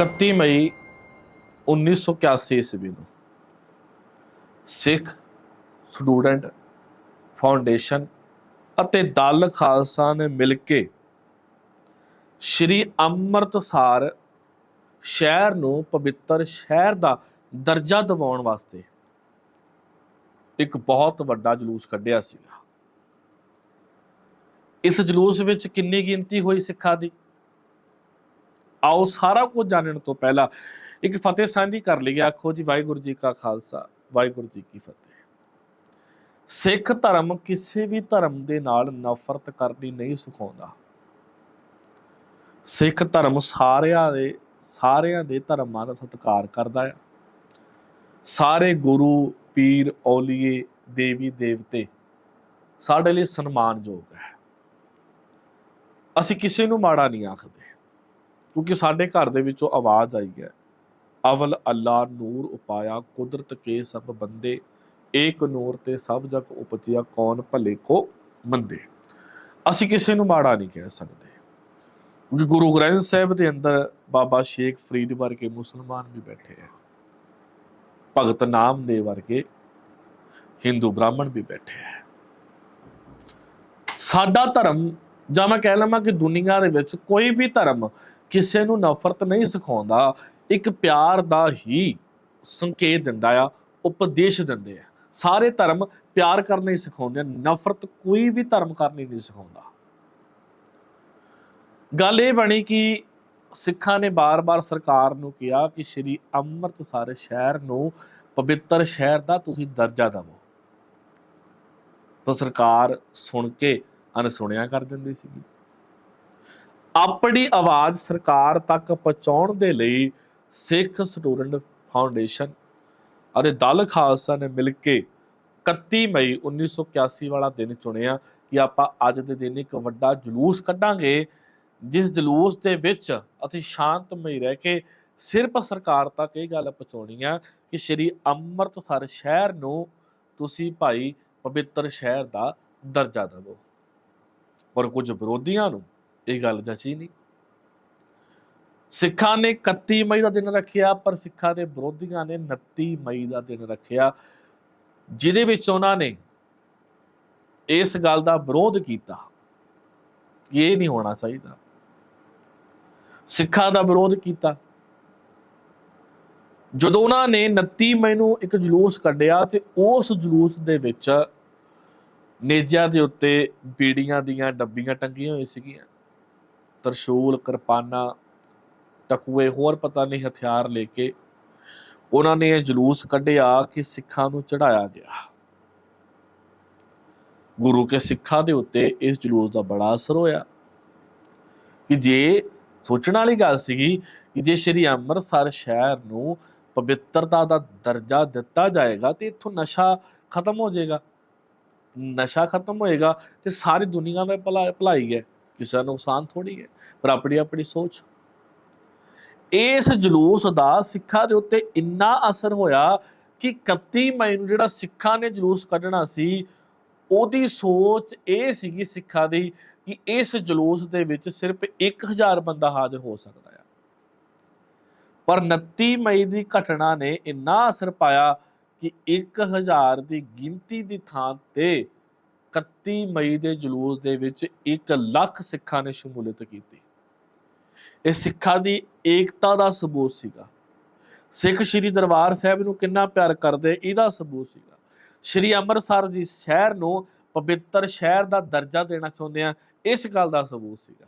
31 ਮਈ 1981 ਈਸਵੀ ਨੂੰ ਸਿੱਖ student foundation ਅਤੇ ਦਲ ਖਾਲਸਾ ਨੇ ਮਿਲ ਕੇ ਸ਼੍ਰੀ ਅੰਮ੍ਰਿਤਸਰ ਸ਼ਹਿਰ ਨੂੰ ਪਵਿੱਤਰ ਸ਼ਹਿਰ ਦਾ ਦਰਜਾ ਦਿਵਾਉਣ ਵਾਸਤੇ ਇੱਕ ਬਹੁਤ ਵੱਡਾ ਜਲੂਸ ਕੱਢਿਆ ਸੀਗਾ। ਇਸ ਜਲੂਸ ਵਿੱਚ ਕਿੰਨੀ ਗਿਣਤੀ ਹੋਈ ਸਿੱਖਾਂ ਦੀ? ਆਓ ਸਾਰਾ ਕੁਝ ਜਾਣਨ ਤੋਂ ਪਹਿਲਾਂ ਇੱਕ ਫਤਿਹ ਸਾਂਝੀ ਕਰ ਲਈਏ। ਆਖੋ ਜੀ, ਵਾਹਿਗੁਰੂ ਜੀ ਕਾ ਖਾਲਸਾ, ਵਾਹਿਗੁਰੂ ਜੀ ਕੀ ਫਤਿਹ। ਸਿੱਖ ਧਰਮ ਕਿਸੇ ਵੀ ਧਰਮ ਦੇ ਨਾਲ ਨਫ਼ਰਤ ਕਰਨੀ ਨਹੀਂ ਸਿਖਾਉਂਦਾ। ਸਿੱਖ ਧਰਮ ਸਾਰਿਆਂ ਦੇ ਸਾਰਿਆਂ ਦੇ ਧਰਮਾਂ ਦਾ ਸਤਿਕਾਰ ਕਰਦਾ ਹੈ ਸਾਰੇ ਗੁਰੂ, ਪੀਰ, ਔਲੀਏ, ਦੇਵੀ, ਦੇਵਤੇ ਸਾਡੇ ਲਈ ਸਨਮਾਨਯੋਗ ਹੈ। ਅਸੀਂ ਕਿਸੇ ਨੂੰ ਮਾੜਾ ਨਹੀਂ ਆਖਦੇ। ਕਿਉਂਕਿ ਸਾਡੇ ਘਰ ਦੇ ਵਿੱਚੋਂ ਆਵਾਜ਼ ਆਈ ਹੈ। ਅਵਲ ਅੱਲਾ ਨੂਰ ਉਪਾਇਆ, ਕੁਦਰਤ ਕੇ ਸਭ ਬੰਦੇ, ਏਕ ਨੂਰ ਤੇ ਸਭ ਜਗ ਉਪਜਿਆ, ਕੌਣ ਭਲੇ ਕੋ ਮੰਦੇ? ਅਸੀਂ ਕਿਸੇ ਨੂੰ ਮਾੜਾ ਨਹੀਂ ਕਹਿ ਸਕਦੇ। ਕਿਉਂਕਿ ਗੁਰੂ ਗ੍ਰੰਥ ਸਾਹਿਬ ਦੇ ਅੰਦਰ ਬਾਬਾ ਸ਼ੇਖ ਫਰੀਦ ਵਰਗੇ ਮੁਸਲਮਾਨ ਵੀ ਬੈਠੇ ਹੈ। ਭਗਤ ਨਾਮਦੇਵ ਵਰਗੇ ਹਿੰਦੂ ਬ੍ਰਾਹਮਣ ਵੀ ਬੈਠੇ ਹੈ। ਸਾਡਾ ਧਰਮ, ਜਾਂ ਮੈਂ ਕਹਿ ਲਵਾਂ ਕਿ ਦੁਨੀਆ ਦੇ ਵਿੱਚ ਕੋਈ ਵੀ ਧਰਮ ਕਿਸੇ ਨੂੰ ਨਫ਼ਰਤ ਨਹੀਂ ਸਿਖਾਉਂਦਾ, ਇੱਕ ਪਿਆਰ ਦਾ ਹੀ ਸੰਕੇਤ ਦਿੰਦਾ ਆ, ਉਪਦੇਸ਼ ਦਿੰਦੇ ਆ। ਸਾਰੇ ਧਰਮ ਪਿਆਰ ਕਰਨਾ ਹੀ ਸਿਖਾਉਂਦੇ ਆ, ਨਫ਼ਰਤ ਕੋਈ ਵੀ ਧਰਮ ਕਰਨੀ ਨਹੀਂ ਸਿਖਾਉਂਦਾ। ਗੱਲ ਇਹ ਬਣੀ ਕਿ ਸਿੱਖਾਂ ਨੇ ਬਾਰ-ਬਾਰ ਸਰਕਾਰ ਨੂੰ ਕਿਹਾ ਕਿ ਸ਼੍ਰੀ ਅੰਮ੍ਰਿਤਸਰ ਸ਼ਹਿਰ ਨੂੰ ਪਵਿੱਤਰ ਸ਼ਹਿਰ ਦਾ ਤੁਸੀਂ ਦਰਜਾ ਦਿਵੋ। ਤਾਂ ਸਰਕਾਰ ਸੁਣ ਕੇ ਅਨਸੁਣਿਆ ਕਰ ਦਿੰਦੀ ਸੀਗੀ। ਆਪਣੀ ਆਵਾਜ਼ ਸਰਕਾਰ ਤੱਕ ਪਹੁੰਚਾਉਣ ਦੇ ਲਈ ਸਿੱਖ ਸਟੂਡੈਂਟ ਫਾਊਂਡੇਸ਼ਨ ਅਤੇ ਦਲ ਖਾਲਸਾ ਨੇ ਮਿਲ ਕੇ 31 ਮਈ 1981 ਵਾਲਾ ਦਿਨ ਚੁਣਿਆ ਕਿ ਆਪਾਂ ਅੱਜ ਦੇ ਦਿਨ ਇੱਕ ਵੱਡਾ ਜਲੂਸ ਕੱਢਾਂਗੇ, ਜਿਸ ਜਲੂਸ ਦੇ ਵਿੱਚ ਅਸੀਂ ਸ਼ਾਂਤਮਈ ਰਹਿ ਕੇ ਸਿਰਫ ਸਰਕਾਰ ਤੱਕ ਇਹ ਗੱਲ ਪਹੁੰਚਾਉਣੀ ਆ ਕਿ ਸ਼੍ਰੀ ਅੰਮ੍ਰਿਤਸਰ ਸ਼ਹਿਰ ਨੂੰ ਤੁਸੀਂ ਭਾਈ ਪਵਿੱਤਰ ਸ਼ਹਿਰ ਦਾ ਦਰਜਾ ਦਿਵੋ। ਪਰ ਕੁਝ ਵਿਰੋਧੀਆਂ ਨੂੰ ਇਹ ਗੱਲ ਜਚੀ ਨਹੀਂ। ਸਿੱਖਾਂ ਨੇ 31 ਮਈ ਦਾ ਦਿਨ ਰੱਖਿਆ, ਪਰ ਸਿੱਖਾਂ ਦੇ ਵਿਰੋਧੀਆਂ ਨੇ 29 ਮਈ ਦਾ ਦਿਨ ਰੱਖਿਆ, ਜਿਹਦੇ ਵਿੱਚ ਉਹਨਾਂ ਨੇ ਇਸ ਗੱਲ ਦਾ ਵਿਰੋਧ ਕੀਤਾ ਇਹ ਨਹੀਂ ਹੋਣਾ ਚਾਹੀਦਾ। ਸਿੱਖਾਂ ਦਾ ਵਿਰੋਧ ਕੀਤਾ। ਜਦੋਂ ਉਹਨਾਂ ਨੇ 29 ਮਈ ਨੂੰ ਇੱਕ ਜਲੂਸ ਕੱਢਿਆ ਤੇ ਉਸ ਜਲੂਸ ਦੇ ਵਿੱਚ ਨੇਜਿਆਂ ਦੇ ਉੱਤੇ ਬੀੜੀਆਂ ਦੀਆਂ ਡੱਬੀਆਂ ਟੰਗੀਆਂ ਹੋਈਆਂ ਸੀਗੀਆਂ। ਤਰਸ਼ੂਲ, ਕਿਰਪਾਨਾਂ, ਟਕੂਏ, ਹੋਰ ਪਤਾ ਨਹੀਂ ਹਥਿਆਰ ਲੈ ਕੇ ਉਹਨਾਂ ਨੇ ਇਹ ਜਲੂਸ ਕੱਢਿਆ ਕਿ ਸਿੱਖਾਂ ਨੂੰ ਚੜਾਇਆ ਗਿਆ। ਗੁਰੂ ਕੇ ਸਿੱਖਾਂ ਦੇ ਉੱਤੇ ਇਸ ਜਲੂਸ ਦਾ ਬੜਾ ਅਸਰ ਹੋਇਆ। ਕਿ ਜੇ ਸੋਚਣ ਵਾਲੀ ਗੱਲ ਸੀਗੀ ਕਿ ਜੇ ਸ਼੍ਰੀ ਅੰਮ੍ਰਿਤਸਰ ਸ਼ਹਿਰ ਨੂੰ ਪਵਿੱਤਰਤਾ ਦਾ ਦਰਜਾ ਦਿੱਤਾ ਜਾਏਗਾ ਤੇ ਇੱਥੋਂ ਨਸ਼ਾ ਖਤਮ ਹੋ ਜਾਏਗਾ। ਨਸ਼ਾ ਖਤਮ ਹੋਏਗਾ ਤੇ ਸਾਰੀ ਦੁਨੀਆ ਦਾ ਭਲਾ ਭਲਾਈ ਹੈ। ਕਿਸੇ ਦਾ ਨੁਕਸਾਨ ਥੋੜੀ ਹੈ, ਪਰ ਆਪਣੀ ਆਪਣੀ ਸੋਚ। ਇਸ ਜਲੂਸ ਦਾ ਸਿੱਖਾਂ ਦੇ ਉੱਤੇ ਇੰਨਾ ਅਸਰ ਹੋਇਆ ਕਿ 31 ਮਈ ਨੂੰ ਜਿਹੜਾ ਸਿੱਖਾਂ ਨੇ ਜਲੂਸ ਕੱਢਣਾ ਸੀ, ਉਹਦੀ ਸੋਚ ਇਹ ਸੀਗੀ ਸਿੱਖਾਂ ਦੀ ਕਿ ਇਸ ਜਲੂਸ ਦੇ ਵਿੱਚ ਸਿਰਫ 1000 ਬੰਦਾ ਹਾਜ਼ਰ ਹੋ ਸਕਦਾ ਹੈ ਪਰ 29 ਮਈ ਦੀ ਘਟਨਾ ਨੇ ਇੰਨਾ ਅਸਰ ਪਾਇਆ ਕਿ 1000 ਦੀ ਗਿਣਤੀ ਦੀ ਥਾਂ ਤੇ 31 ਮਈ ਦੇ ਜਲੂਸ ਦੇ ਵਿੱਚ 1 ਲੱਖ ਸਿੱਖਾਂ ਨੇ ਸ਼ਮੂਲੀਅਤ ਕੀਤੀ। ਇਹ ਸਿੱਖਾਂ ਦੀ ਏਕਤਾ ਦਾ ਸਬੂਤ ਸੀਗਾ। ਸਿੱਖ ਸ਼੍ਰੀ ਦਰਬਾਰ ਸਾਹਿਬ ਨੂੰ ਕਿੰਨਾ ਪਿਆਰ ਕਰਦੇ, ਇਹਦਾ ਸਬੂਤ ਸੀਗਾ। ਸ਼੍ਰੀ ਅੰਮ੍ਰਿਤਸਰ ਜੀ ਸ਼ਹਿਰ ਨੂੰ ਪਵਿੱਤਰ ਸ਼ਹਿਰ ਦਾ ਦਰਜਾ ਦੇਣਾ ਚਾਹੁੰਦੇ ਆ, ਇਸ ਗੱਲ ਦਾ ਸਬੂਤ ਸੀਗਾ।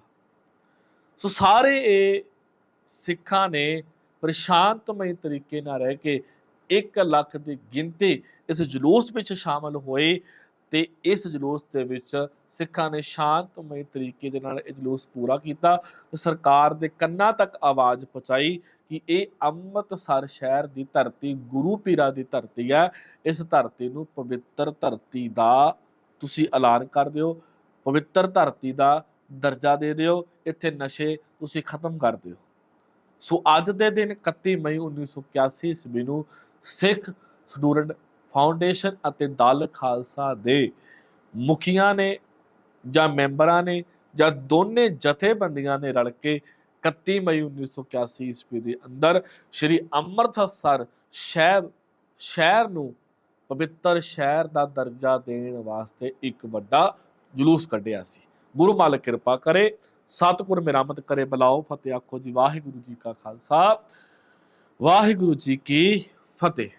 ਸੋ ਸਾਰੇ ਇਹ ਸਿੱਖਾਂ ਨੇ ਪ੍ਰਸ਼ਾਂਤਮਈ ਤਰੀਕੇ ਨਾਲ ਰਹਿ ਕੇ 1 ਲੱਖ ਦੀ ਗਿਣਤੀ ਇਸ ਜਲੂਸ ਵਿੱਚ ਸ਼ਾਮਲ ਹੋਏ। ਤੇ ਇਸ ਜਲੂਸ ਦੇ ਵਿੱਚ ਸਿੱਖਾਂ ਨੇ ਸ਼ਾਂਤਮਈ ਤਰੀਕੇ ਦੇ ਨਾਲ ਇਹ ਜਲੂਸ ਪੂਰਾ ਕੀਤਾ। ਸਰਕਾਰ ਦੇ ਕੰਨਾਂ ਤੱਕ ਆਵਾਜ਼ ਪਹੁੰਚਾਈ ਕਿ ਇਹ ਅੰਮ੍ਰਿਤਸਰ ਸ਼ਹਿਰ ਦੀ ਧਰਤੀ, ਗੁਰੂ ਪੀਰਾਂ ਦੀ ਧਰਤੀ ਹੈ। ਇਸ ਧਰਤੀ ਨੂੰ ਪਵਿੱਤਰ ਧਰਤੀ ਦਾ ਤੁਸੀਂ ਐਲਾਨ ਕਰ ਦਿਓ। ਪਵਿੱਤਰ ਧਰਤੀ ਦਾ ਦਰਜਾ ਦੇ ਦਿਓ। ਇੱਥੇ ਨਸ਼ੇ ਤੁਸੀਂ ਖਤਮ ਕਰ ਦਿਓ। ਸੋ ਅੱਜ ਦੇ ਦਿਨ 31 ਮਈ 1981 ਈਸਵੀ ਨੂੰ ਸਿੱਖ ਸਟੂਡੈਂਟ ਫਾਊਂਡੇਸ਼ਨ ਅਤੇ ਦਲ ਖਾਲਸਾ ਦੇ ਮੁਖੀਆਂ ਨੇ ਜਾਂ ਮੈਂਬਰਾਂ ਨੇ ਜਾਂ ਦੋਨੇ ਜਥੇਬੰਦੀਆਂ ਨੇ ਰਲ ਕੇ 31 ਮਈ 1981 ਈਸਵੀ ਦੇ ਅੰਦਰ ਸ਼੍ਰੀ ਅੰਮ੍ਰਿਤਸਰ ਸ਼ਹਿਰ ਸ਼ਹਿਰ ਨੂੰ ਪਵਿੱਤਰ ਸ਼ਹਿਰ ਦਾ ਦਰਜਾ ਦੇਣ ਵਾਸਤੇ ਇੱਕ ਵੱਡਾ ਜਲੂਸ ਕੱਢਿਆ ਸੀ। ਗੁਰੂ ਮਾਲਕ ਕਿਰਪਾ ਕਰੇ, ਸਤਿਗੁਰ ਮਿਹਰਮਤ ਕਰੇ, ਬਲਾਓ, ਫਤਿਹ ਆਖੋ ਜੀ, ਵਾਹਿਗੁਰੂ ਜੀ ਕਾ ਖਾਲਸਾ, ਵਾਹਿਗੁਰੂ ਜੀ ਕੀ ਫਤਿਹ।